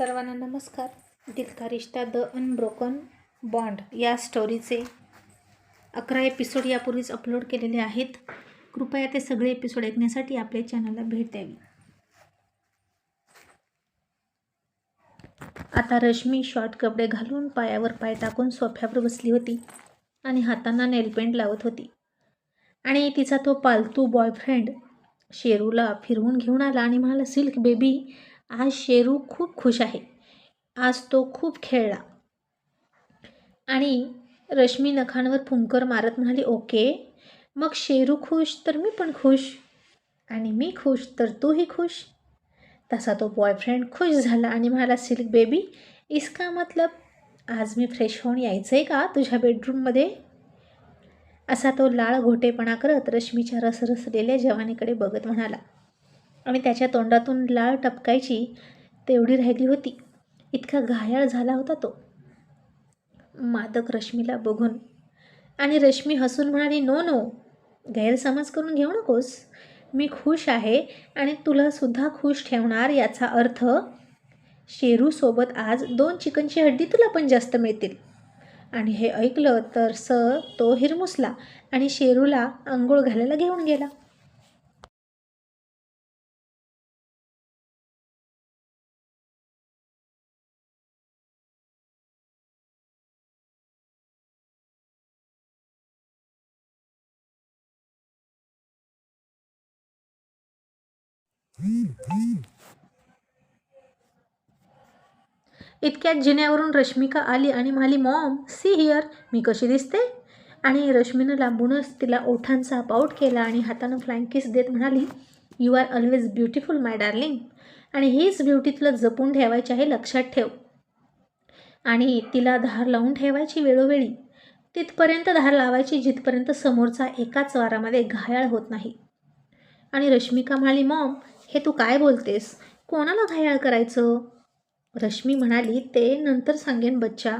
सर्वांना नमस्कार. दिल का रिश्ता द अनब्रोकन बॉन्ड या स्टोरीचे अकरा एपिसोड यापूर्वीच अपलोड केलेले आहेत. कृपया ते सगळे एपिसोड ऐकण्यासाठी आपल्या चॅनलला भेट द्यावी. आता रश्मी शॉर्ट कपडे घालून पायावर पाय टाकून सोफ्यावर बसली होती आणि हातांना नेलपेंट लावत होती. आणि तिचा तो पालतू बॉयफ्रेंड शेरूला फिरवून घेऊन आला आणि म्हणाला सिल्क बेबी आज शेरू खूप खुश आहे. आज तो खूप खेळला. आणि रश्मी नखांवर फुंकर मारत म्हणाली ओके मग शेरू खुश तर मी पण खुश. आणि मी खुश तर तूही खुश. तसा तो बॉयफ्रेंड खुश झाला आणि म्हणाला सिल्क बेबी इसका मतलब आज मी फ्रेश होऊन यायचं आहे का तुझ्या बेडरूममध्ये? असा तो लाळ घोटेपणा करत रश्मीच्या रसरसलेल्या जवानीकडे बघत म्हणाला आणि त्याच्या तोंडातून लाळ टपकायची तेवढी राहिली होती. इतका घायाळ झाला होता तो. मादक रश्मीला बघून. आणि रश्मी हसून म्हणाली नो नो गैरसमज करून घेऊ नकोस. मी खुश आहे आणि तुलासुद्धा खुश ठेवणार याचा अर्थ शेरूसोबत आज दोन चिकनची हड्डी तुला पण जास्त मिळतील. आणि हे ऐकलं तर स तो हिरमुसला आणि शेरूला आंघोळ घालायला घेऊन गेला. इतक्यात जिन्यावरून रश्मिका आली आणि म्हणाली मॉम सी हिअर मी कशी दिसते? आणि रश्मीनं लांबूनच तिला ओठांचा पाऊट केला आणि हातानं फ्लाइंग किस देत म्हणाली you are always beautiful my darling. आणि हीच ब्युटी तुला जपून ठेवायची आहे लक्षात ठेव. आणि तिला धार लावून ठेवायची वेळोवेळी. तिथपर्यंत धार लावायची जिथपर्यंत समोरचा एकाच वारामध्ये घायाळ होत नाही. आणि रश्मिका म्हणाली मॉम हे तू काय बोलतेस? कोणाला घायाळ करायचं? रश्मी म्हणाली ते नंतर सांगेन बच्चा.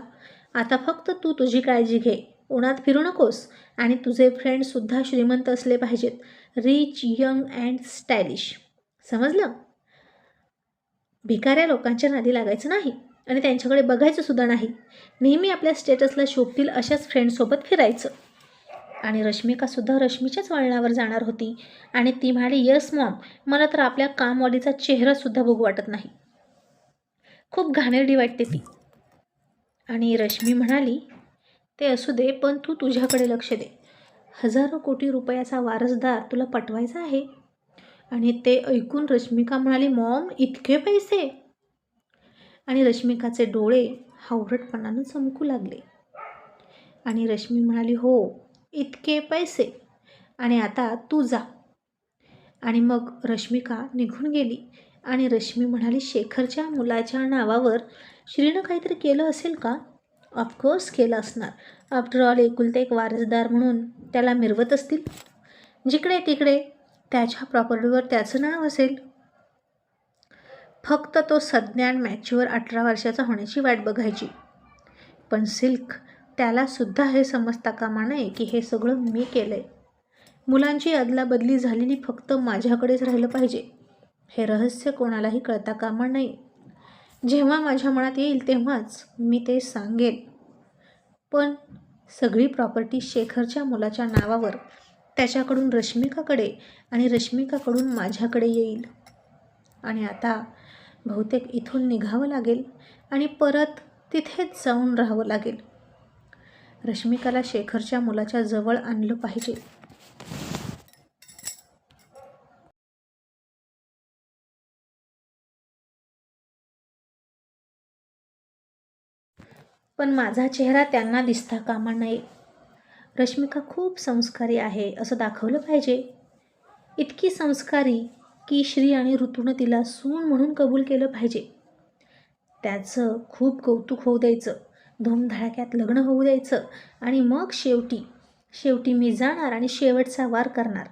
आता फक्त तू तुझी काळजी घे. उन्हात फिरू नकोस आणि तुझे फ्रेंडसुद्धा श्रीमंत असले पाहिजेत. रिच यंग अँड स्टायलिश समजलं? भिकाऱ्या लोकांच्या नादी लागायचं नाही आणि त्यांच्याकडे बघायचं सुद्धा नाही. नेहमी आपल्या स्टेटसला शोभतील अशाच फ्रेंडसोबत फिरायचं. आणि रश्मिकासुद्धा रश्मीच्याच वळणावर जाणार होती. आणि ती म्हणाली यस मॉम. मला तर आपल्या कामवालीचा चेहरासुद्धा बघू वाटत नाही. खूप घाणेरडी वाटते ती. आणि रश्मी म्हणाली ते असू दे पण तू तुझ्याकडे लक्ष दे. हजारो कोटी रुपयाचा वारसदार तुला पटवायचा आहे. आणि ते ऐकून रश्मिका म्हणाली मॉम इतके पैसे? आणि रश्मिकाचे डोळे हावरटपणानं चमकू लागले. आणि रश्मी म्हणाली हो इतके पैसे. आणि आता तू जा. आणि मग रश्मिका निघून गेली. आणि रश्मी म्हणाली शेखरच्या मुलाच्या नावावर श्रीनं काहीतरी केलं असेल का? ऑफकोर्स केलं असणार. आफ्टर ऑल एकुलते एक वारसदार म्हणून त्याला मिरवत असतील. जिकडे तिकडे त्याच्या प्रॉपर्टीवर त्याचं नाव असेल. फक्त तो सज्ञान मॅच्युअर अठरा वर्षाचा होण्याची वाट बघायची. पण सिल्क त्यालासुद्धा हे समजता कामा नये की हे सगळं मी केलं आहे मुलांची अदलाबदली झालेली फक्त माझ्याकडेच राहिलं पाहिजे. हे रहस्य कोणालाही कळता कामा नये. जेव्हा माझ्या मनात येईल तेव्हाच मी ते सांगेन. पण सगळी प्रॉपर्टी शेखरच्या मुलाच्या नावावर त्याच्याकडून रश्मिकाकडे आणि रश्मिकाकडून माझ्याकडे येईल. आणि आता बहुतेक इथून निघावं लागेल आणि परत तिथेच जाऊन राहावं लागेल. रश्मिकाला शेखरच्या मुलाच्या जवळ आणलं पाहिजे. पण माझा चेहरा त्यांना दिसता कामा नये. रश्मिका खूप संस्कारी आहे असं दाखवलं पाहिजे. इतकी संस्कारी की श्री आणि ऋतूनं तिला सून म्हणून कबूल केलं पाहिजे. त्याचं खूप कौतुक होऊ द्यायचं. धूमधडाक्यात लग्न होऊ द्यायचं आणि मग शेवटी शेवटी मी जाणार आणि शेवटचा वार करणार.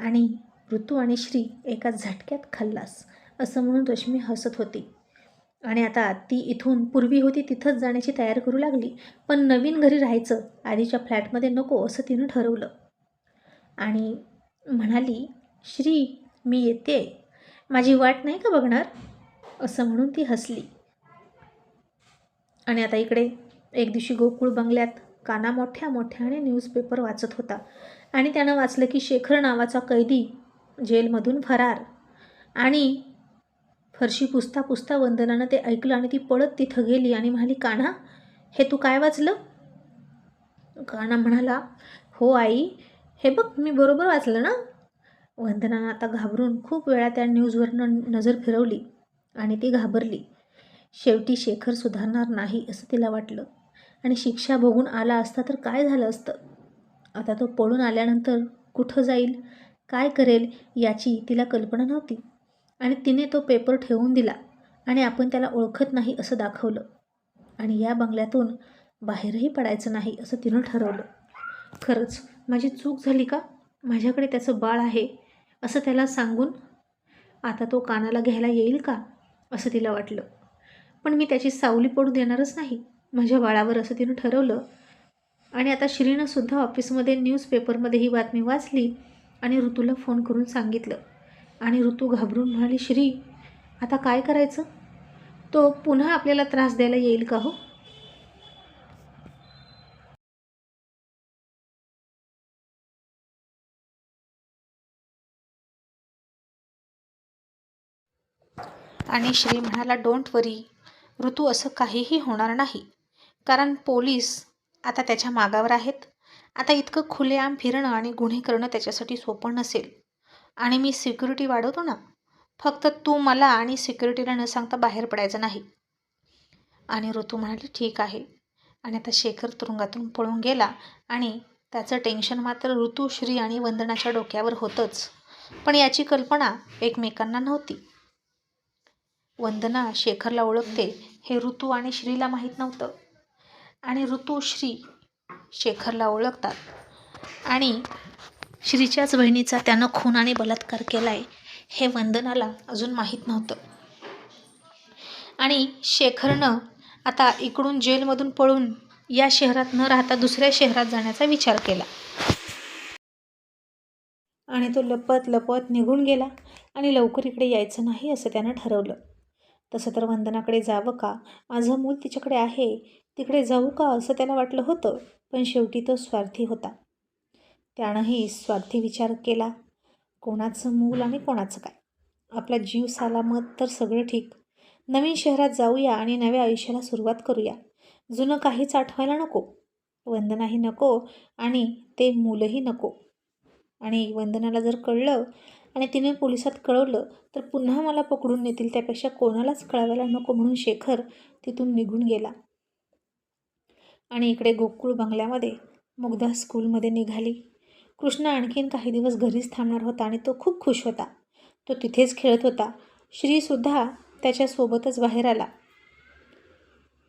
आणि ऋतू आणि श्री एका झटक्यात खाल्लास असं म्हणून रश्मी हसत होती. आणि आता ती इथून पूर्वी होती तिथंच जाण्याची तयारी करू लागली पण नवीन घरी राहायचं आधीच्या फ्लॅटमध्ये नको असं तिनं ठरवलं. आणि म्हणाली श्री मी येते. माझी वाट नाही का बघणार? असं म्हणून ती हसली. आणि आता इकडे एक दिवशी गोकुळ बंगल्यात काना मोठ्या मोठ्याने न्यूजपेपर वाचत होता. आणि त्यानं वाचलं की शेखर नावाचा कैदी जेलमधून फरार. आणि फरशी पुसता पुसता वंदनानं ते ऐकलं आणि ती पळत तिथं गेली आणि म्हणाली कान्हा हे तू काय वाचलं? कान्हा म्हणाला हो आई हे बघ मी बरोबर वाचलं ना. वंदनानं आता घाबरून खूप वेळा त्या न्यूजवरनं नजर फिरवली आणि ती घाबरली. शेवटी शेखर सुधारणार नाही असं तिला वाटलं. आणि शिक्षा बघून आला असता तर काय झालं असतं? आता तो पळून आल्यानंतर कुठं जाईल? काय करेल याची तिला कल्पना नव्हती. आणि तिने तो पेपर ठेवून दिला आणि आपण त्याला ओळखत नाही असं दाखवलं. आणि या बंगल्यातून बाहेरही पडायचं नाही असं तिनं ठरवलं. खरंच माझी चूक झाली का? माझ्याकडे त्याचं बाळ आहे असं त्याला सांगून आता तो कानाला घ्यायला येईल का? असं तिला वाटलं. पण मी त्याची सावली पडू देणारच नाही. माझ्या बाळावर असं तिनं ठरवलं. आणि आता श्रीनंसुद्धा ऑफिसमध्ये न्यूजपेपरमध्ये ही बातमी वाचली आणि ऋतूला फोन करून सांगितलं. आणि ऋतू घाबरून म्हणाली श्री आता काय करायचं? तो पुन्हा आपल्याला त्रास द्यायला येईल का हो? आणि श्री म्हणाला डोंट वरी ऋतू असं काहीही होणार नाही. कारण पोलीस आता त्याच्या मागावर आहेत. आता इतकं खुलेआम फिरणं आणि गुन्हे करणं त्याच्यासाठी सोपं नसेल. आणि मी सिक्युरिटी वाढवतो ना फक्त तू मला आणि सिक्युरिटीला न सांगता बाहेर पडायचं नाही. आणि ऋतू म्हणाली ठीक आहे. आणि आता शेखर तुरुंगातून पळून गेला आणि त्याचं टेन्शन मात्र ऋतू श्री आणि वंदनाच्या डोक्यावर होतंच. पण याची कल्पना एकमेकांना नव्हती. वंदना शेखरला ओळखते हे ऋतू आणि श्रीला माहीत नव्हतं. आणि ऋतू श्री शेखरला ओळखतात. आणि श्रीच्याच बहिणीचा त्यानं खून आणि बलात्कार केला आहे हे वंदनाला अजून माहीत नव्हतं. आणि शेखरनं आता इकडून जेलमधून पळून या शहरात न राहता दुसऱ्या शहरात जाण्याचा विचार केला. आणि तो लपत लपत निघून गेला आणि लवकर इकडे यायचं नाही असं त्यानं ठरवलं. तसं तर वंदनाकडे जावं का? माझं मूल तिच्याकडे आहे. तिकडे जाऊ का असं त्याला वाटलं होतं पण शेवटी तो स्वार्थी होता. त्यानंही स्वार्थी विचार केला. कोणाचं मूल आणि कोणाचं काय? आपला जीव सालामत तर सगळं ठीक. नवीन शहरात जाऊया आणि नव्या आयुष्याला सुरुवात करूया. जुनं काहीच आठवायला नको. वंदनाही नको आणि ते मूलही नको. आणि वंदनाला जर कळलं आणि तिने पोलिसात कळवलं तर पुन्हा मला पकडून नेतील त्यापेक्षा कोणालाच कळवायला नको म्हणून शेखर तिथून निघून गेला. आणि इकडे गोकुळ बंगल्यामध्ये मुग्धा स्कूलमध्ये निघाली. कृष्ण आणखीन काही दिवस घरीच थांबणार होता आणि तो खूप खुश होता. तो तिथेच खेळत होता. श्रीसुद्धा त्याच्यासोबतच बाहेर आला.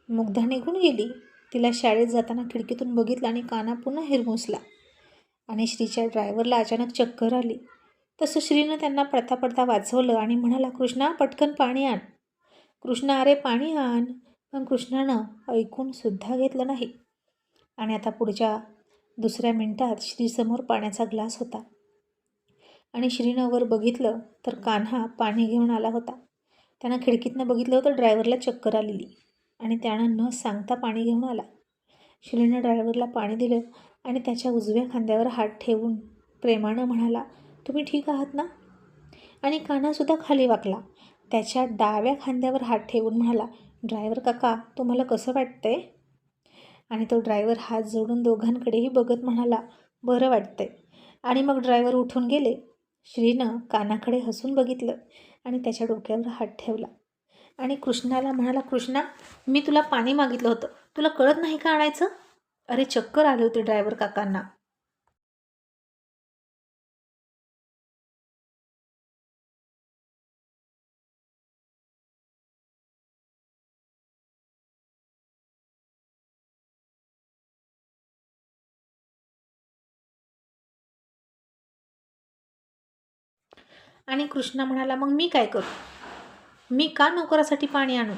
मुग्धा निघून गेली. तिला शाळेत जाताना खिडकीतून बघितलं आणि काना पुन्हा हिरमुसला. आणि श्रीच्या ड्रायव्हरला अचानक चक्कर आली. तसं श्रीनं त्यांना पडता पडता वाचवलं आणि म्हणाला कृष्णा पटकन पाणी आण. कृष्णा अरे पाणी आण. पण कृष्णानं ऐकून सुद्धा घेतलं नाही. आणि आता पुढच्या दुसऱ्या मिनिटात श्रीसमोर पाण्याचा ग्लास होता. आणि श्रीनं वर बघितलं तर कान्हा पाणी घेऊन आला होता. त्यानं खिडकीतनं बघितलं होतं ड्रायव्हरला चक्कर आलेली आणि त्यानं न सांगता पाणी घेऊन आला. श्रीनं ड्रायव्हरला पाणी दिलं आणि त्याच्या उजव्या खांद्यावर हात ठेवून प्रेमानं म्हणाला तुम्ही ठीक आहात ना? आणि कानासुद्धा खाली वाकला. त्याच्या डाव्या खांद्यावर हात ठेवून म्हणाला ड्रायव्हर काका तुम्हाला कसं वाटतंय? आणि तो ड्रायव्हर हात जोडून दोघांकडेही बघत म्हणाला बरं वाटतंय. आणि मग ड्रायव्हर उठून गेले. श्रीनं कानाकडे हसून बघितलं आणि त्याच्या डोक्यावर हात ठेवला. आणि कृष्णाला म्हणाला कृष्णा मी तुला पाणी मागितलं होतं. तुला कळत नाही का आणायचं? अरे चक्कर आले होते ड्रायव्हर काकांना. आणि कृष्णा म्हणाला मग मी काय करू? मी का नोकरासाठी पाणी आणू?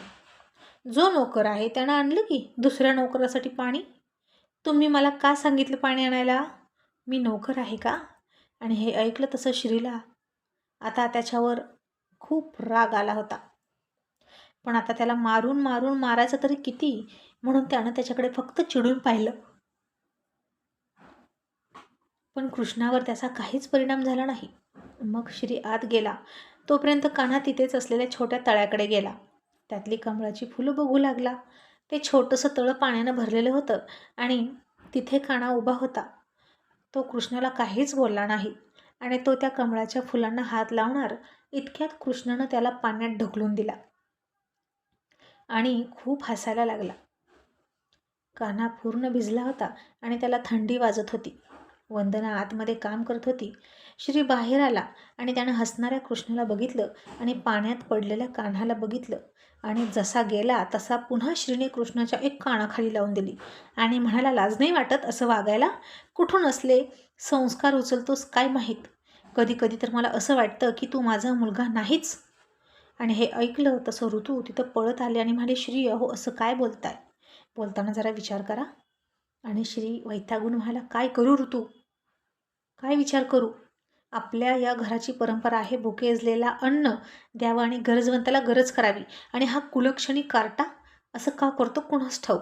जो नोकर आहे त्यानं आणलं की दुसऱ्या नोकरासाठी पाणी? तुम्ही मला का सांगितलं पाणी आणायला? मी नोकर आहे का? आणि हे ऐकलं तसं श्रीला आता त्याच्यावर खूप राग आला होता. पण आता त्याला मारून मारून मारायचं तरी किती? म्हणून त्यानं त्याच्याकडे फक्त चिडून पाहिलं. पण कृष्णावर त्याचा काहीच परिणाम झाला नाही. मग श्री आत गेला. तोपर्यंत कान्हा तिथेच असलेल्या छोट्या तळ्याकडे गेला. त्यातली कमळाची फुलं बघू लागला. ते छोटंसं तळं पाण्यानं भरलेलं होतं आणि तिथे काना उभा होता. तो कृष्णाला काहीच बोलला नाही आणि तो त्या कमळाच्या फुलांना हात लावणार इतक्यात कृष्णानं त्याला पाण्यात ढकलून दिला आणि खूप हसायला लागला. कान्हा पूर्ण भिजला होता आणि त्याला थंडी वाजत होती. वंदना आतमध्ये काम करत होती. श्री बाहेर आला आणि त्यानं हसणाऱ्या कृष्णाला बघितलं आणि पाण्यात पडलेल्या कान्हाला बघितलं. आणि जसा गेला तसा पुन्हा श्रीने कृष्णाच्या एक कानाखाली लावून दिली. आणि म्हणाला लाज नाही वाटत असं वागायला? कुठून असले? संस्कार उचलतोस काय माहीत? कधी कधी तर मला असं वाटतं की तू माझा मुलगा नाहीच. आणि हे ऐकलं तसं ऋतू तिथं पळत आले आणि म्हणाले श्री अहो असं काय बोलताय? बोलताना जरा विचार करा. आणि श्री वैतागून म्हणाला काय करू ऋतू? काय विचार करू? आपल्या या घराची परंपरा आहे भुकेजलेला अन्न द्यावं आणि गरजवंताला गरज करावी. आणि हा कुलक्षणी कार्टा असं का करतो? कोणास ठाऊक.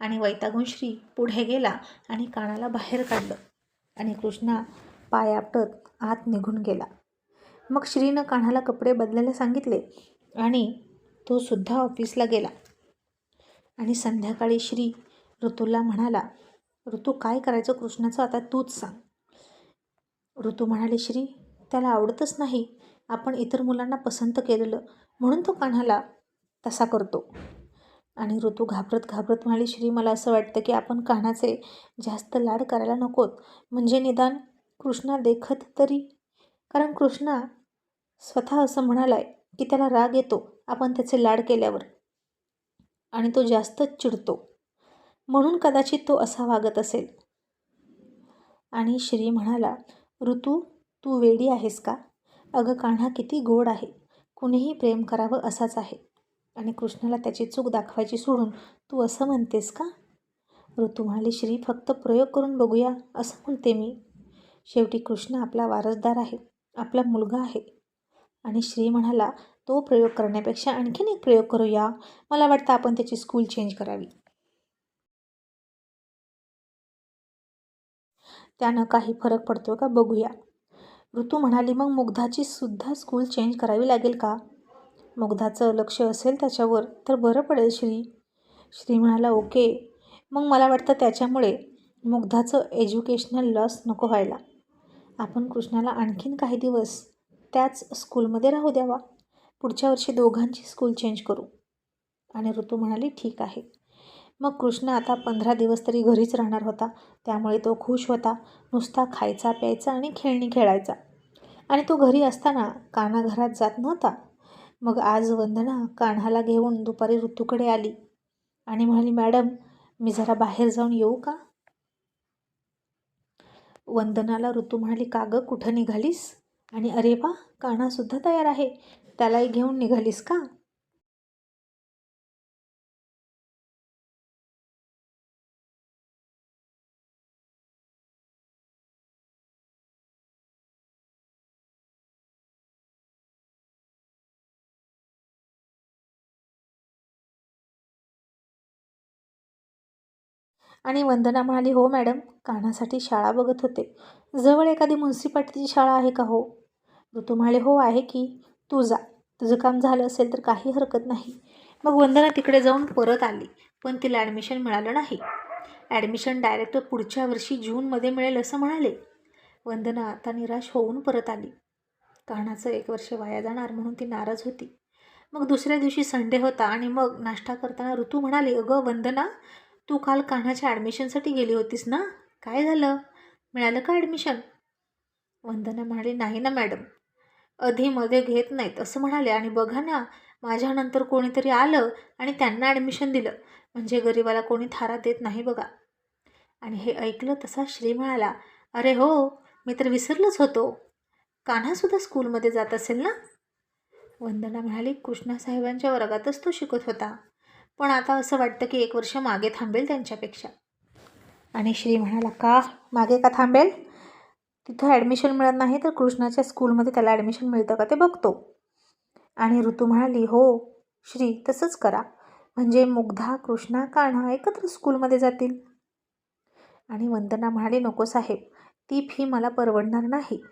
आणि वैतागून श्री पुढे गेला आणि कानाला बाहेर काढलं आणि कृष्णा पाय आपटत आत निघून गेला. मग श्रीनं कान्हाला कपडे बदलायला सांगितले आणि तो सुद्धा ऑफिसला गेला. आणि संध्याकाळी श्री ऋतूला म्हणाला ऋतू काय करायचं कृष्णाचं आता तूच सांग. ऋतू म्हणाली श्री त्याला आवडतच नाही. आपण इतर मुलांना पसंत केलेलं म्हणून तो कान्हाला तसा करतो. आणि ऋतू घाबरत घाबरत म्हणाली श्री मला असं वाटतं की आपण कान्हाचे जास्त लाड करायला नकोत. म्हणजे निदान कृष्णा देखत तरी. कारण कृष्णा स्वतः असं म्हणालाय की त्याला राग येतो आपण त्याचे लाड केल्यावर. आणि तो जास्तच चिडतो. म्हणून कदाचित तो असा वागत असेल. आणि श्री म्हणाला ऋतू तू वेडी आहेस का? अगं कान्हा किती गोड आहे. कुणीही प्रेम करावं असाच आहे आणि कृष्णाला त्याची चूक दाखवायची सोडून तू असं म्हणतेस का ऋतू म्हणाली श्री फक्त प्रयोग करून बघूया असं म्हणते मी. शेवटी कृष्ण आपला वारसदार आहे. आपला मुलगा आहे. आणि श्री म्हणाला तो प्रयोग करण्यापेक्षा आणखीन एक प्रयोग करूया. मला वाटतं आपण त्याची स्कूल चेंज करावी. त्यानं काही फरक पडतो का बघूया. ऋतू म्हणाली मग मुग्धाची सुद्धा स्कूल चेंज करावी लागेल का? मुग्धाचं लक्ष असेल त्याच्यावर तर बरं पडेल श्री. श्री म्हणाला ओके. मग मला वाटतं त्याच्यामुळे मुग्धाचं एज्युकेशनल लॉस नको व्हायला. आपण कृष्णाला आणखीन काही दिवस त्याच स्कूलमध्ये राहू द्यावा. पुढच्या वर्षी दोघांची स्कूल चेंज करू. आणि ऋतू म्हणाली ठीक आहे. मग कृष्ण आता पंधरा दिवस तरी घरीच राहणार होता. त्यामुळे तो खुश होता. नुसता खायचा प्यायचा आणि खेळणी खेळायचा. आणि तो घरी असताना कान्हा घरात जात नव्हता. मग आज वंदना कान्हाला घेऊन दुपारी ऋतूकडे आली. आणि म्हणाली मॅडम मी जरा बाहेर जाऊन येऊ का? वंदनाला ऋतू म्हणाली का गं कुठं निघालीस? आणि अरे वा कान्हासुद्धा तयार आहे. त्यालाही घेऊन निघालीस का? आणि वंदना म्हणाली हो मॅडम कान्हासाठी शाळा बघत होते. जवळ एखादी म्युन्सिपाल्टीची शाळा आहे का हो? ऋतू म्हणाले हो आहे की. तू जा. तुझं काम झालं असेल तर काही हरकत नाही. मग वंदना तिकडे जाऊन परत आली पण तिला ॲडमिशन मिळालं नाही. ॲडमिशन डायरेक्ट पुढच्या वर्षी जूनमध्ये मिळेल असं म्हणाले. वंदना आता निराश होऊन परत आली. कानाचं एक वर्ष वाया जाणार म्हणून ती नाराज होती. मग दुसऱ्या दिवशी संडे होता आणि मग नाश्ता करताना ऋतू म्हणाली अगं वंदना तू काल कान्हाच्या ॲडमिशनसाठी गेली होतीस ना? काय झालं? मिळालं का ॲडमिशन वंदना म्हणाली नाही ना मॅडम अधेमध्ये घेत नाहीत असं म्हणाले. आणि बघा ना माझ्यानंतर कोणीतरी आलं आणि त्यांना ॲडमिशन दिलं. म्हणजे गरिबाला कोणी थारा देत नाही बघा. आणि हे ऐकलं तसा श्री म्हणाला अरे हो मी तर विसरलोच होतो. कान्हासुद्धा स्कूलमध्ये जात असेल ना? वंदना म्हणाली कृष्णासाहेबांच्या वर्गातच तो शिकत होता. पण आता असं वाटतं की एक वर्ष मागे थांबेल त्यांच्यापेक्षा. आणि श्री म्हणाला का? मागे का थांबेल? तिथं ॲडमिशन मिळत नाही तर कृष्णाच्या स्कूलमध्ये त्याला ॲडमिशन मिळतं का ते बघतो. आणि ऋतू म्हणाली हो श्री तसंच करा. म्हणजे मुग्धा कृष्णा कान्हा एकत्र स्कूलमध्ये जातील. आणि वंदना म्हणाली नको साहेब ती फी मला परवडणार नाही.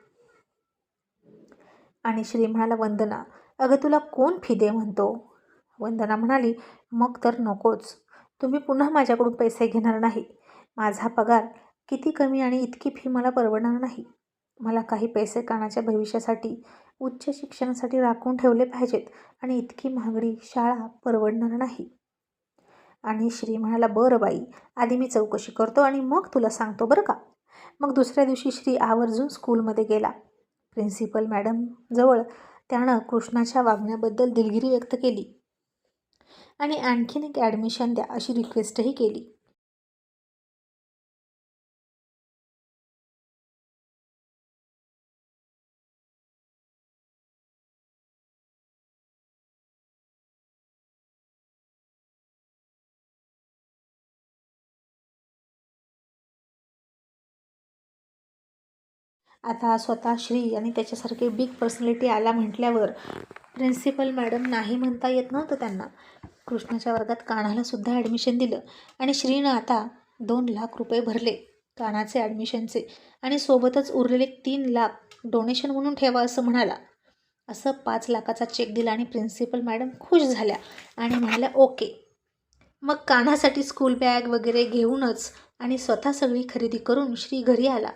आणि श्री म्हणाला वंदना अगं तुला कोण फी दे म्हणतो? वंदना म्हणाली मग तर नकोच. तुम्ही पुन्हा माझ्याकडून पैसे घेणार नाही. माझा पगार किती कमी आणि इतकी फी मला परवडणार नाही. मला काही पैसे कानाच्या भविष्यासाठी उच्च शिक्षणासाठी राखून ठेवले पाहिजेत आणि इतकी महागडी शाळा परवडणार नाही. आणि श्री म्हणाला बरं बाई आधी मी चौकशी करतो आणि मग तुला सांगतो बरं का. मग दुसऱ्या दिवशी श्री आवर्जून स्कूलमध्ये गेला. प्रिन्सिपल मॅडमजवळ त्यानं कृष्णाच्या वागण्याबद्दल दिलगिरी व्यक्त केली. आणि आणखीन एक ॲडमिशन द्या अशी रिक्वेस्टही केली. आता स्वतः श्री आणि त्याच्यासारखे बिग पर्सनॅलिटी आला म्हटल्यावर प्रिन्सिपल मॅडम नाही म्हणता येत नव्हतं त्यांना. कृष्णाच्या वर्गात कानाला सुद्धा ॲडमिशन दिलं. आणि श्रीनं आता दोन लाख रुपये भरले कानाचे ॲडमिशनचे आणि सोबतच उरलेले तीन लाख डोनेशन म्हणून ठेवा असं म्हणाला. असं पाच लाखाचा चेक दिला आणि प्रिन्सिपल मॅडम खुश झाल्या आणि म्हणाल्या ओके. मग कानासाठी स्कूल बॅग वगैरे घेऊनच आणि स्वतः सगळी खरेदी करून श्री घरी आला.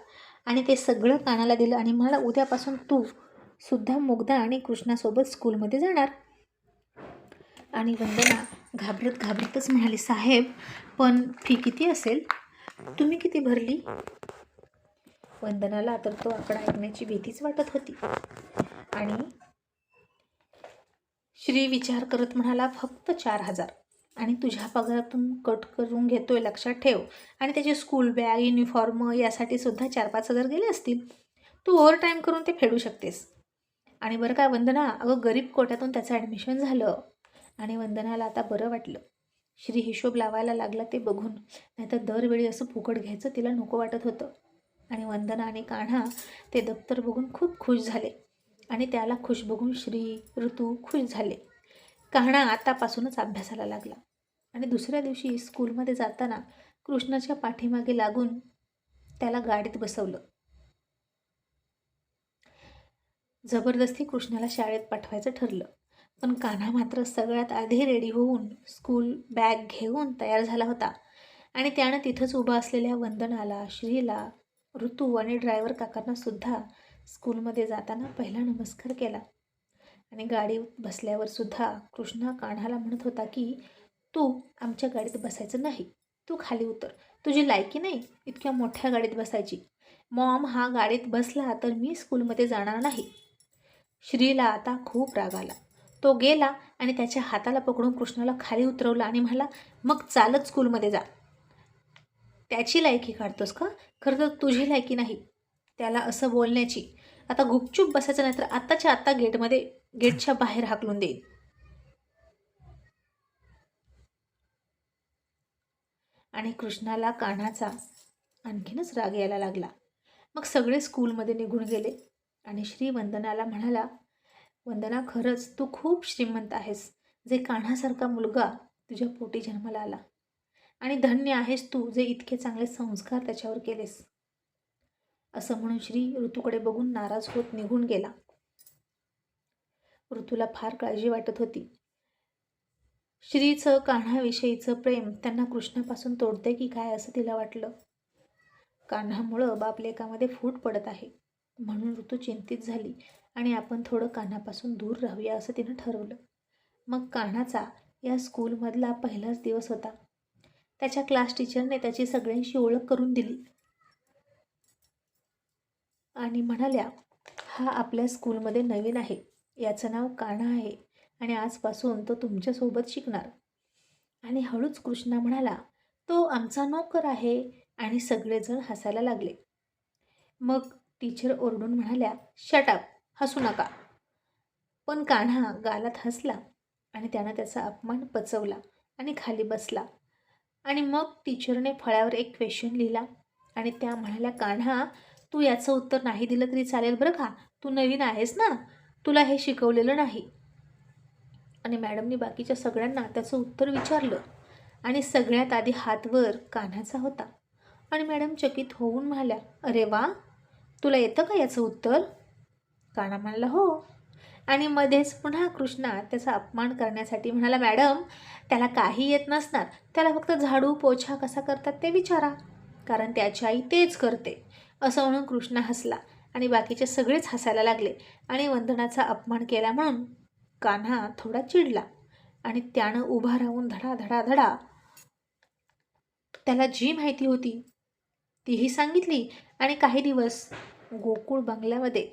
आणि ते सगळं कानाला दिलं आणि म्हणाला उद्यापासून तू सुद्धा मुग्धा आणि कृष्णासोबत स्कूलमध्ये जाणार. आणि वंदना घाबरत घाबरतच म्हणाली साहेब पण फी किती असेल? तुम्ही किती भरली? वंदनाला तर तो आकडा ऐकण्याची भीतीच वाटत होती. आणि श्री विचार करत म्हणाला फक्त चार हजार. आणि तुझ्या पगारातून कट करून घेतोय लक्षात ठेव. आणि त्याचे स्कूल बॅग युनिफॉर्म यासाठी सुद्धा चार पाच हजार गेले असतील. तू ओव्हर टाईम करून ते फेडू शकतेस. आणि बरं काय वंदना? अगं गरीब कोट्यातून त्याचं ॲडमिशन झालं. आणि वंदनाला आता बरं वाटलं. श्री हिशोब लावायला लागला ते बघून. नाहीतर दरवेळी असं फुकट घ्यायचं तिला नको वाटत होतं. आणि वंदना आणि कान्हा ते दप्तर बघून खूप खुश झाले. आणि त्याला खुश बघून श्री ऋतू खुश झाले. कान्हा आतापासूनच अभ्यासाला लागला. आणि दुसऱ्या दिवशी स्कूलमध्ये जाताना कृष्णाच्या पाठीमागे लागून त्याला गाडीत बसवलं. जबरदस्ती कृष्णाला शाळेत पाठवायचं ठरलं. पण कान्हा मात्र सगळ्यात आधी रेडी होऊन स्कूल बॅग घेऊन तयार झाला होता. आणि त्यानं तिथंच उभा असलेल्या वंदनाला श्रीला ऋतू आणि ड्रायव्हर काकांना सुद्धा स्कूलमध्ये जाताना पहिला नमस्कार केला. आणि गाडीत बसल्यावर सुद्धा कृष्णा कान्हाला म्हणत होता की तू आमच्या गाडीत बसायचं नाही. तू खाली उतर. तुझी लायकी नाही इतक्या मोठ्या गाडीत बसायची. मॉम हा गाडीत बसला तर मी स्कूलमध्ये जाणार नाही. श्रीला आता खूप राग आला. तो गेला आणि त्याच्या हाताला पकडून कृष्णाला खाली उतरवलं आणि म्हणाला मग चालत स्कूलमध्ये जा. त्याची लायकी काढतोस का? खरं तर तुझी लायकी नाही. त्याला असं बोलण्याची आता गुपचूप बसायचं नाही तर आत्ताच्या आत्ता गेटमध्ये गेटच्या बाहेर हाकलून देईल आणि कृष्णाला कान्हाचा आणखीनच राग यायला लागला. मग सगळे स्कूलमध्ये निघून गेले आणि श्रीवंदनाला म्हणाला वंदना खरंच तू खूप श्रीमंत आहेस. जे कान्हासारखा मुलगा तुझ्या पोटी जन्माला आला. आणि धन्य आहेस तू जे इतके चांगले संस्कार त्याच्यावर केलेस. असं म्हणून श्री ऋतूकडे बघून नाराज होत निघून गेला. ऋतूला फार काळजी वाटत होती. श्रीचं कान्हाविषयीचं प्रेम त्यांना कृष्णापासून तोडते की काय असं तिला वाटलं. कान्हामुळं बापलेकामध्ये फूट पडत आहे. म्हणून ऋतू चिंतित झाली. आणि आपण थोडं कान्हापासून दूर राहूया असं तिनं ठरवलं. मग कान्हाचा या स्कूलमधला पहिलाच दिवस होता. त्याच्या क्लास टीचरने त्याची सगळ्यांशी ओळख करून दिली. आणि म्हणाल्या हा आपल्या स्कूलमध्ये नवीन आहे. याचं नाव कान्हा आहे आणि आजपासून तो तुमच्यासोबत शिकणार. आणि हळूच कृष्णा म्हणाला तो आमचा नोकर आहे आणि सगळेजण हसायला लागले. मग टीचर ओरडून म्हणाल्या शटअप हसू नका. पण कान्हा गालात हसला आणि त्यानं त्याचा अपमान पचवला आणि खाली बसला. आणि मग टीचरने फळ्यावर एक क्वेश्चन लिहिला आणि त्या म्हणाल्या कान्हा तू याचं उत्तर नाही दिलं तरी चालेल बरं का? तू नवीन आहेस ना? तुला हे शिकवलेलं नाही. आणि मॅडमनी बाकीच्या सगळ्यांना त्याचं उत्तर विचारलं आणि सगळ्यात आधी हातवर कान्हाचा होता. आणि मॅडम चकित होऊन म्हणाल्या अरे वा! तुला येतं का याचं उत्तर? काना म्हणला हो. आणि मध्येच पुन्हा कृष्णा त्याचा अपमान करण्यासाठी म्हणाला मॅडम त्याला काही येत नसणार. त्याला फक्त झाडू पोछा कसा करतात ते विचारा. कारण त्याची आई तेच करते. असं म्हणून कृष्णा हसला आणि बाकीचे सगळेच हसायला लागले. आणि वंदनाचा अपमान केला म्हणून कान्हा थोडा चिडला आणि त्यानं उभा राहून धडा धडा धडा त्याला जी माहिती होती तीही सांगितली. आणि काही दिवस गोकुळ बंगल्यामध्ये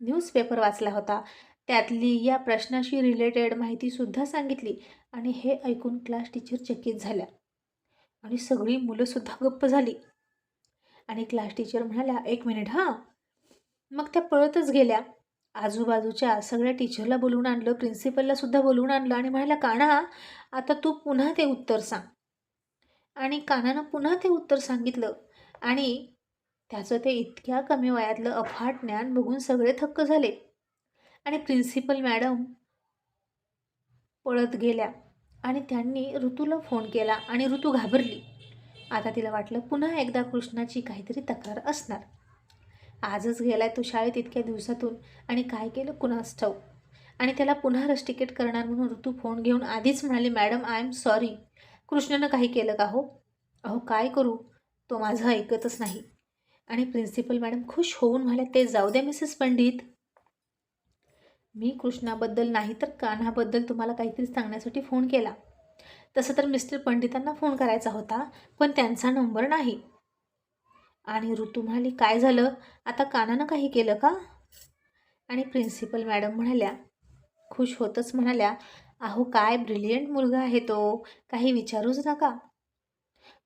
न्यूजपेपर वाचला होता. त्यातली या प्रश्नाशी रिलेटेड माहितीसुद्धा सांगितली आणि हे ऐकून क्लास टीचर चकित झाल्या. आणि सगळी मुलंसुद्धा गप्प झाली. आणि क्लास टीचर म्हणाल्या एक मिनिट हां. मग त्या पळतच गेल्या. आजूबाजूच्या सगळ्या टीचरला बोलवून आणलं प्रिन्सिपलला सुद्धा बोलवून आणलं आणि म्हणाला काना आता तू पुन्हा ते उत्तर सांग. आणि कानानं पुन्हा ते उत्तर सांगितलं. आणि त्याचं ते इतक्या कमी वयातलं अफाट ज्ञान बघून सगळे थक्क झाले. आणि प्रिन्सिपल मॅडम पळत गेल्या आणि त्यांनी ऋतूला फोन केला आणि ऋतू घाबरली. आता तिला वाटलं पुन्हा एकदा कृष्णाची काहीतरी तक्रार असणार. आजच गेलाय तो शाळेत इतक्या दिवसातून आणि काय केलं कुणास ठाऊ आणि त्याला पुन्हा रस्टिकेट करणार म्हणून ऋतू फोन घेऊन आधीच म्हणाली मॅडम आय एम सॉरी कृष्णानं काही केलं का हो? अहो काय करू? तो माझं ऐकतच नाही. आणि प्रिन्सिपल मॅडम खुश होऊन म्हणाल्या ते जाऊ द्या मिसेस पंडित. मी कृष्णाबद्दल नाही तर कान्हाबद्दल तुम्हाला काहीतरी सांगण्यासाठी फोन केला. तसं तर मिस्टर पंडितांना फोन करायचा होता पण त्यांचा नंबर नाही. आणि ऋतू म्हणाली काय झालं? आता कानानं काही केलं का? आणि प्रिन्सिपल मॅडम म्हणाल्या खुश होतच म्हणाल्या अहो काय ब्रिलियंट मुलगा आहे तो काही विचारूच नका.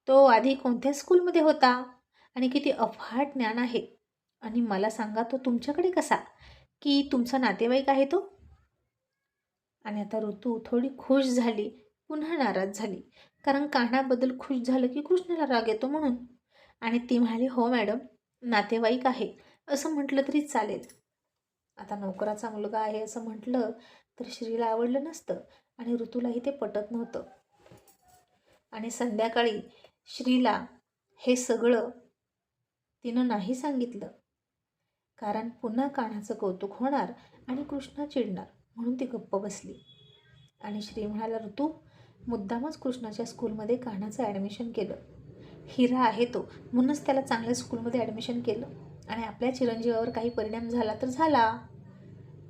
तो आधी कोणत्या स्कूलमध्ये होता? आणि किती अफाट ज्ञान आहे. आणि मला सांगा तो तुमच्याकडे कसा? की तुमचा नातेवाईक आहे तो? आणि आता ऋतू थोडी खुश झाली पुन्हा नाराज झाली. कारण कानाबद्दल खुश झालं की कृष्णाला राग येतो म्हणून. आणि ती म्हणाली हो मॅडम नातेवाईक आहे. असं म्हटलं तरी चालेल. आता नोकराचा मुलगा आहे असं म्हटलं तर श्रीला आवडलं नसतं आणि ऋतूलाही ते पटत नव्हतं. आणि संध्याकाळी श्रीला हे सगळं तिनं नाही सांगितलं. कारण पुन्हा कानाचं कौतुक होणार आणि कृष्णा चिडणार म्हणून ती गप्प बसली. आणि श्री म्हणाला ऋतू मुद्दामच कृष्णाच्या स्कूलमध्ये कानाचं ॲडमिशन केलं. हिरा आहे तो म्हणूनच त्याला चांगल्या स्कूलमध्ये ॲडमिशन केलं. आणि आपल्या चिरंजीवावर काही परिणाम झाला तर झाला.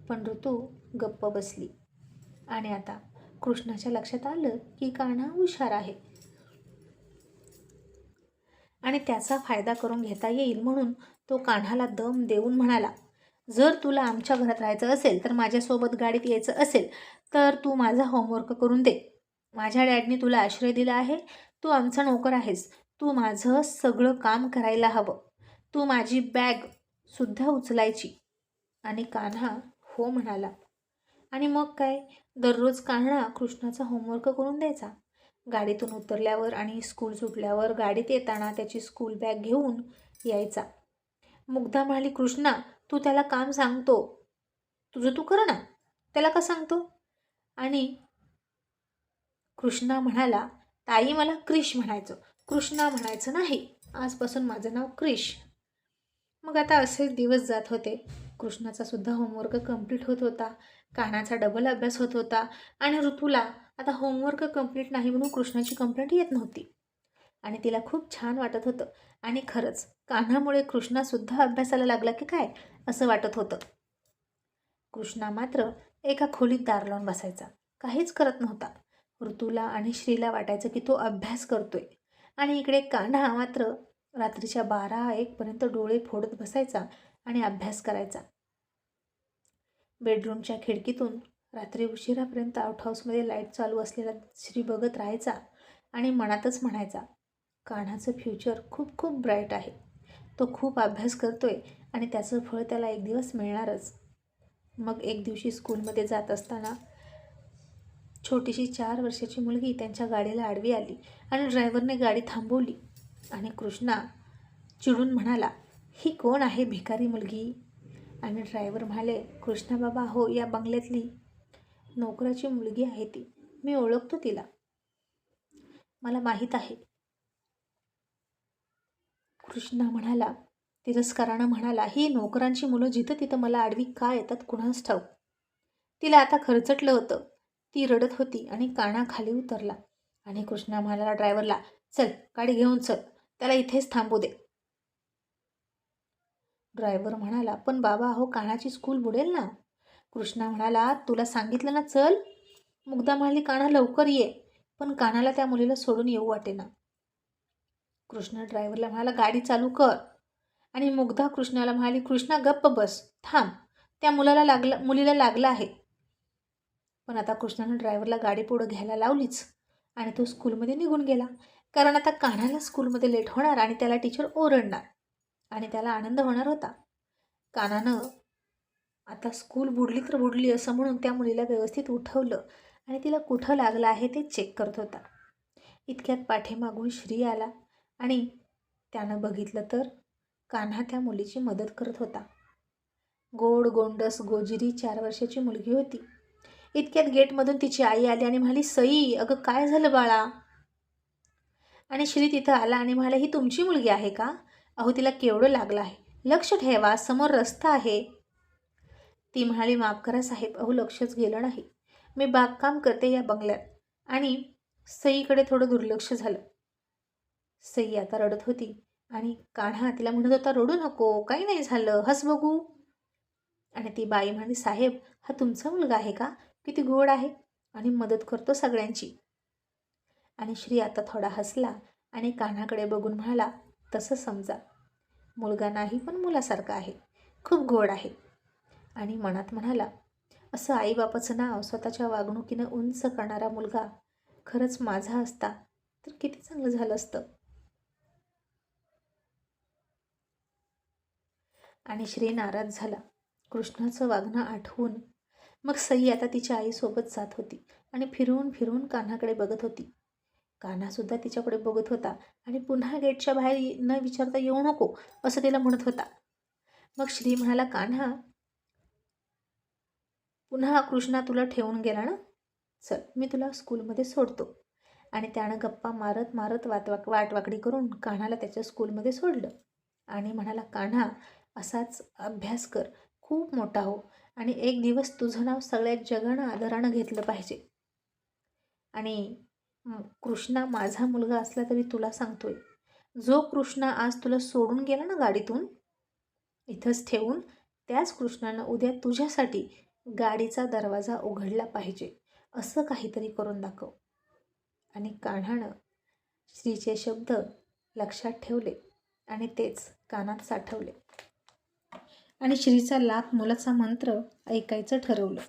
पण ऋतू गप्प बसली. आणि आता कृष्णाच्या लक्षात आलं की कान्हा हुशार आहे. आणि त्याचा फायदा करून घेता येईल म्हणून तो कान्हाला दम देऊन म्हणाला जर तुला आमच्या घरात राहायचं असेल तर माझ्यासोबत गाडीत यायचं असेल तर तू माझा होमवर्क करून दे. माझ्या डॅडनी तुला आश्रय दिला आहे तू आमचा नोकर आहेस तू माझं सगळं काम करायला हवं. तू माझी बॅगसुद्धा उचलायची. आणि कान्हा हो म्हणाला. आणि मग काय? दररोज कान्हा कृष्णाचा होमवर्क करून द्यायचा. गाडीतून उतरल्यावर आणि स्कूल सुटल्यावर गाडीत येताना त्याची स्कूल बॅग घेऊन यायचा. मुग्धा म्हणाली कृष्णा तू त्याला काम सांगतो. तुझं तू कर ना. त्याला का सांगतो? आणि कृष्णा म्हणाला ताई मला क्रिश म्हणायचं. कृष्णा म्हणायचं नाही. आजपासून माझं नाव क्रिश. मग आता असेच दिवस जात होते. कृष्णाचा सुद्धा होमवर्क कंप्लीट होत होता. कानाचा डबल अभ्यास होत होता. आणि ऋतूला आता होमवर्क कंप्लीट नाही म्हणून कृष्णाची कंप्लेंट येत नव्हती. आणि तिला खूप छान वाटत होतं. आणि खरंच कान्हामुळे कृष्णासुद्धा अभ्यासाला लागला की काय? असं वाटत होतं. कृष्णा मात्र एका खोलीत दार लावून बसायचा. काहीच करत नव्हता. ऋतूला आणि श्रीला वाटायचं की तो अभ्यास करतोय. आणि इकडे कान्हा मात्र रात्रीच्या बारा एकपर्यंत डोळे फोडत बसायचा आणि अभ्यास करायचा. बेडरूमच्या खिडकीतून रात्री उशिरापर्यंत आउटहाऊसमध्ये लाइट चालू असलेला श्री बघत राहायचा आणि मनातच म्हणायचा कान्हाचं फ्युचर खूप खूप ब्राईट आहे. तो खूप अभ्यास करतोय आणि त्याचं फळ त्याला एक दिवस मिळणारच. मग एक दिवशी स्कूलमध्ये जात असताना छोटीशी चार वर्षाची मुलगी त्यांच्या गाडीला आडवी आली आणि ड्रायव्हरने गाडी थांबवली आणि कृष्णा चिडून म्हणाला ही कोण आहे भिकारी मुलगी? आणि ड्रायव्हर म्हणाले कृष्णा बाबा हो या बंगल्यातली नोकराची मुलगी आहे ती. मी ओळखतो तिला. मला माहीत आहे. कृष्णा म्हणाला तिरस्कारानं म्हणाला ही नोकरांची मुलं जिथं तिथं मला आडवी का येतात कुणास ठाऊक? तिला आता खरचटलं होतं. ती रडत होती आणि कानाखाली उतरला. आणि कृष्णा म्हणाला ड्रायव्हरला चल गाडी घेऊन चल. त्याला इथेच थांबू दे. ड्रायव्हर म्हणाला पण बाबा अहो कानाची स्कूल बुडेल ना. कृष्णा म्हणाला तुला सांगितलं ना चल. मुग्धा म्हणाली काना लवकर ये. पण कानाला त्या मुलीला सोडून येऊ वाटेना. कृष्णा ड्रायव्हरला म्हणाला गाडी चालू कर. आणि मुग्धा कृष्णाला म्हणाली कृष्णा गप्प बस. थांब. त्या मुलाला लागलं मुलीला लागलं आहे. पण आता कृष्णानं ड्रायव्हरला गाडी पुढं घ्यायला लावलीच आणि तो स्कूलमध्ये निघून गेला. कारण आता कान्हाला स्कूलमध्ये लेट होणार आणि त्याला टीचर ओरडणार आणि त्याला आनंद होणार होता. कानानं आता स्कूल बुडली तर बुडली असं म्हणून त्या मुलीला व्यवस्थित उठवलं आणि तिला कुठं लागलं आहे ते चेक करत होता. इतक्यात पाठीमागून श्री आला आणि त्यानं बघितलं तर कान्हा त्या मुलीची मदत करत होता. गोड गोंडस गोजिरी चार वर्षाची मुलगी होती. इतक्यात गेटमधून तिची आई आली आणि म्हणाली सई अगं काय झालं बाळा? आणि श्री तिथं आला आणि म्हणाला ही तुमची मुलगी आहे का? अहो तिला केवढं लागलं आहे. लक्ष ठेवा समोर रस्ता आहे. ती म्हणाली माफ करा साहेब अहो लक्षच गेलं नाही. मी बागकाम करते या बंगल्यात. आणि सईकडे थोडं दुर्लक्ष झालं. सई आता रडत होती आणि काढा तिला म्हणत होता रडू नको काही नाही झालं हस बघू. आणि ती बाई म्हणाली साहेब हा तुमचा मुलगा आहे का? किती गोड आहे आणि मदत करतो सगळ्यांची. आणि श्री आता थोडा हसला आणि कान्हाकडे बघून म्हणाला तसं समजा. मुलगा नाही पण मुलासारखा आहे. खूप गोड आहे. आणि मनात म्हणाला असं आईबापाचं नाव स्वतःच्या वागणुकीनं उंच करणारा मुलगा खरंच माझा असता तर किती चांगलं झालं असतं. आणि श्री नाराज झाला. कृष्णाचं वागणं आठवून मग सई आता तिच्या आईसोबत जात होती आणि फिरून फिरून कान्हाकडे बघत होती. कान्हासुद्धा तिच्याकडे बघत होता आणि पुन्हा गेटच्या बाहेर न विचारता येऊ नको असं तिला म्हणत होता. मग श्री म्हणाला कान्हा पुन्हा कृष्णा तुला ठेवून गेला ना? चल मी तुला स्कूलमध्ये सोडतो. आणि त्यानं गप्पा मारत मारत वाटवाक वाटवाकडी करून कान्हाला त्याच्या स्कूलमध्ये सोडलं. आणि म्हणाला कान्हा असाच अभ्यास कर. खूप मोठा हो. आणि एक दिवस तुझं नाव सगळ्या जगानं आदरानं घेतलं पाहिजे. आणि कृष्णा माझा मुलगा असला तरी तुला सांगतोय. जो कृष्णा आज तुला सोडून गेला ना गाडीतून इथंच ठेवून त्याच कृष्णानं उद्या तुझ्यासाठी गाडीचा दरवाजा उघडला पाहिजे. असं काहीतरी करून दाखव. आणि कान्हानं श्रीचे शब्द लक्षात ठेवले आणि तेच कानात साठवले. आणि श्रीचा लाख मुलाचा मंत्र ऐकायचं ठरवलं.